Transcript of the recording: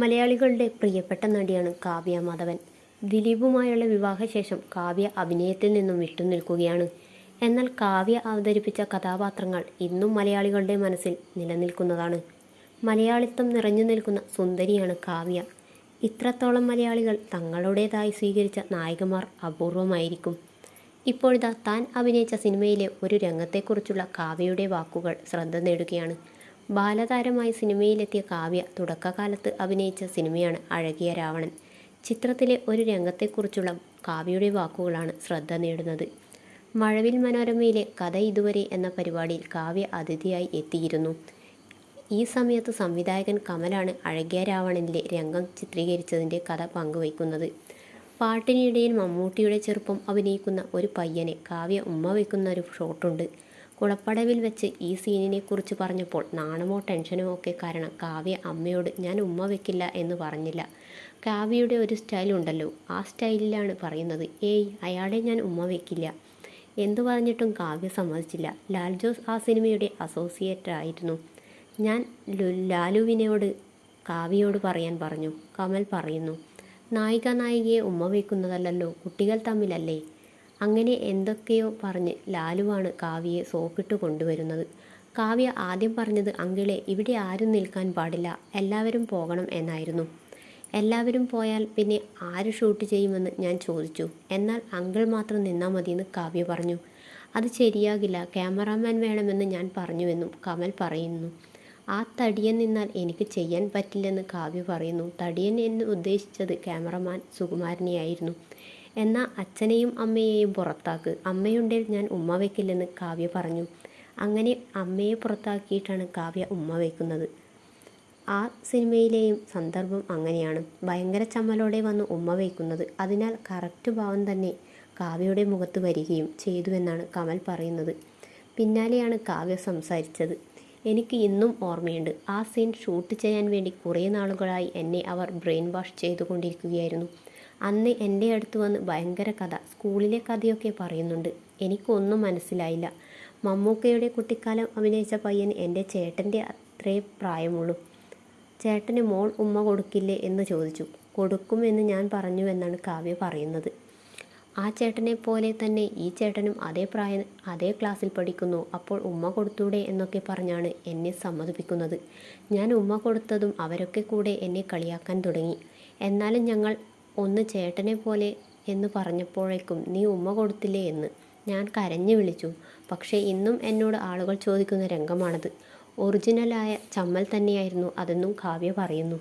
മലയാളികളുടെ പ്രിയപ്പെട്ട നടിയാണ് കാവ്യ മാധവൻ. ദിലീപുമായുള്ള വിവാഹശേഷം കാവ്യ അഭിനയത്തിൽ നിന്നും വിട്ടുനിൽക്കുകയാണ് എന്നാൽ കാവ്യ അവതരിപ്പിച്ച കഥാപാത്രങ്ങൾ ഇന്നും മലയാളികളുടെ മനസ്സിൽ നിലനിൽക്കുന്നതാണ്. മലയാളിത്വം നിറഞ്ഞു നിൽക്കുന്ന സുന്ദരിയാണ് കാവ്യ. ഇത്രത്തോളം മലയാളികൾ തങ്ങളുടേതായി സ്വീകരിച്ച നായികമാർ അപൂർവമായിരിക്കും. ഇപ്പോഴിതാ താൻ അഭിനയിച്ച സിനിമയിലെ ഒരു രംഗത്തെക്കുറിച്ചുള്ള കാവ്യയുടെ വാക്കുകൾ ശ്രദ്ധ നേടുകയാണ്. ബാലതാരമായി സിനിമയിലെത്തിയ കാവ്യ തുടക്കകാലത്ത് അഭിനയിച്ച സിനിമയാണ് അഴകിയ രാവണൻ. ചിത്രത്തിലെ ഒരു രംഗത്തെക്കുറിച്ചുള്ള കാവ്യയുടെ വാക്കുകളാണ് ശ്രദ്ധ നേടുന്നത്. മഴവിൽ മനോരമയിലെ കഥ ഇതുവരെ എന്ന പരിപാടിയിൽ കാവ്യ അതിഥിയായി എത്തിയിരുന്നു. ഈ സമയത്ത് സംവിധായകൻ കമലാണ് അഴകിയ രാവണനിലെ രംഗം ചിത്രീകരിച്ചതിന്റെ കഥ പങ്കുവയ്ക്കുന്നത്. പാട്ടിനിടയിൽ മമ്മൂട്ടിയുടെ ചെറുപ്പം അഭിനയിക്കുന്ന ഒരു പയ്യനെ കാവ്യ ഉമ്മ വയ്ക്കുന്ന ഒരു ഷോട്ടുണ്ട് കുളപ്പടവിൽ വെച്ച് ഈ സീനിനെ കുറിച്ച് പറഞ്ഞപ്പോൾ നാണമോ ടെൻഷനോ ഒക്കെ കാരണം കാവ്യ അമ്മയോട് ഞാൻ ഉമ്മ വെക്കില്ല എന്ന് പറഞ്ഞില്ല. കാവ്യയുടെ ഒരു സ്റ്റൈൽ ഉണ്ടല്ലോ ആ സ്റ്റൈലിലാണ് പറയുന്നത്. ഏയ് അയാളെ ഞാൻ ഉമ്മ വെക്കില്ല എന്തു പറഞ്ഞിട്ടും കാവ്യ സമ്മതിച്ചില്ല. ലാൽ ജോസ് ആ സിനിമയുടെ അസോസിയേറ്റ് ആയിരുന്നു. ഞാൻ ലാലുവിനോട് കാവ്യയോട് പറയാൻ പറഞ്ഞു. കമൽ പറയുന്നു നായിക നായികയെ ഉമ്മ വയ്ക്കുന്നതല്ലല്ലോ കുട്ടികൾ തമ്മിലല്ലേ? അങ്ങനെ എന്തൊക്കെയോ പറഞ്ഞ് ലാലുവാണ് കാവ്യയെ സോപ്പിട്ട് കൊണ്ടുവരുന്നത്. കാവ്യ ആദ്യം പറഞ്ഞത് അങ്കിളെ ഇവിടെ ആരും നിൽക്കാൻ പാടില്ല. എല്ലാവരും പോകണം എന്നായിരുന്നു. എല്ലാവരും പോയാൽ പിന്നെ ആര് ഷൂട്ട് ചെയ്യുമെന്ന് ഞാൻ ചോദിച്ചു. എന്നാൽ അങ്കിൾ മാത്രം നിന്നാൽ മതിയെന്ന് കാവ്യ പറഞ്ഞു. അത് ശരിയാകില്ല. ക്യാമറാമാൻ വേണമെന്ന് ഞാൻ പറഞ്ഞുവെന്നും കമൽ പറയുന്നു. ആ തടിയൻ നിന്നാൽ എനിക്ക് ചെയ്യാൻ പറ്റില്ലെന്ന് കാവ്യ പറയുന്നു. തടിയൻ എന്ന് ഉദ്ദേശിച്ചത് ക്യാമറമാൻ സുകുമാരനെയായിരുന്നു. എന്നാൽ അച്ഛനെയും അമ്മയെയും പുറത്താക്ക്. അമ്മയുണ്ടേൽ ഞാൻ ഉമ്മ വയ്ക്കില്ലെന്ന് കാവ്യ പറഞ്ഞു. അങ്ങനെ അമ്മയെ പുറത്താക്കിയിട്ടാണ് കാവ്യ ഉമ്മ വയ്ക്കുന്നത് ആ സിനിമയിലെയും സന്ദർഭം അങ്ങനെയാണ്. ഭയങ്കര ചമ്മലോടെ വന്ന് ഉമ്മ വയ്ക്കുന്നത് അതിനാൽ കറക്റ്റ് ഭാവം തന്നെ കാവ്യയുടെ മുഖത്ത് വരികയും ചെയ്തുവെന്നാണ് കമൽ പറയുന്നത്. പിന്നാലെയാണ് കാവ്യ സംസാരിച്ചത്. എനിക്ക് ഇന്നും ഓർമ്മയുണ്ട്. ആ സീൻ ഷൂട്ട് ചെയ്യാൻ വേണ്ടി കുറേ നാളുകളായി എന്നെ അവർ ബ്രെയിൻ വാഷ് ചെയ്തുകൊണ്ടിരിക്കുകയായിരുന്നു. അന്ന് എന്റെ അടുത്ത് വന്ന് ഭയങ്കര കഥ. സ്കൂളിലെ കഥയൊക്കെ പറയുന്നുണ്ട്. എനിക്കൊന്നും മനസ്സിലായില്ല. മമ്മൂക്കയുടെ കുട്ടിക്കാലം അഭിനയിച്ച പയ്യൻ എന്റെ ചേട്ടന്റെ അത്രേ പ്രായമുള്ളൂ. ചേട്ടന് മോൾ ഉമ്മ കൊടുക്കില്ലേ എന്ന് ചോദിച്ചു. കൊടുക്കുമെന്ന് ഞാൻ പറഞ്ഞു എന്നാണ് കാവ്യ പറയുന്നത്. ആ ചേട്ടനെ പോലെ തന്നെ ഈ ചേട്ടനും അതേ പ്രായം അതേ ക്ലാസ്സിൽ പഠിക്കുന്നു. അപ്പോൾ ഉമ്മ കൊടുത്തൂടെ എന്നൊക്കെ പറഞ്ഞാണ് എന്നെ സമ്മതിപ്പിക്കുന്നത്. ഞാൻ ഉമ്മ കൊടുത്തതും അവരൊക്കെ കൂടെ എന്നെ കളിയാക്കാൻ തുടങ്ങി. എന്നാലും ഞങ്ങൾ ഒന്ന് ചേട്ടനെ പോലെ എന്ന് പറഞ്ഞപ്പോഴേക്കും നീ ഉമ്മ കൊടുത്തില്ലേ എന്ന് ഞാൻ കരഞ്ഞു വിളിച്ചു. പക്ഷേ ഇന്നും എന്നോട് ആളുകൾ ചോദിക്കുന്ന രംഗമാണത്. ഒറിജിനലായ ചമ്മൽ തന്നെയായിരുന്നു അതെന്നും കാവ്യ പറയുന്നു.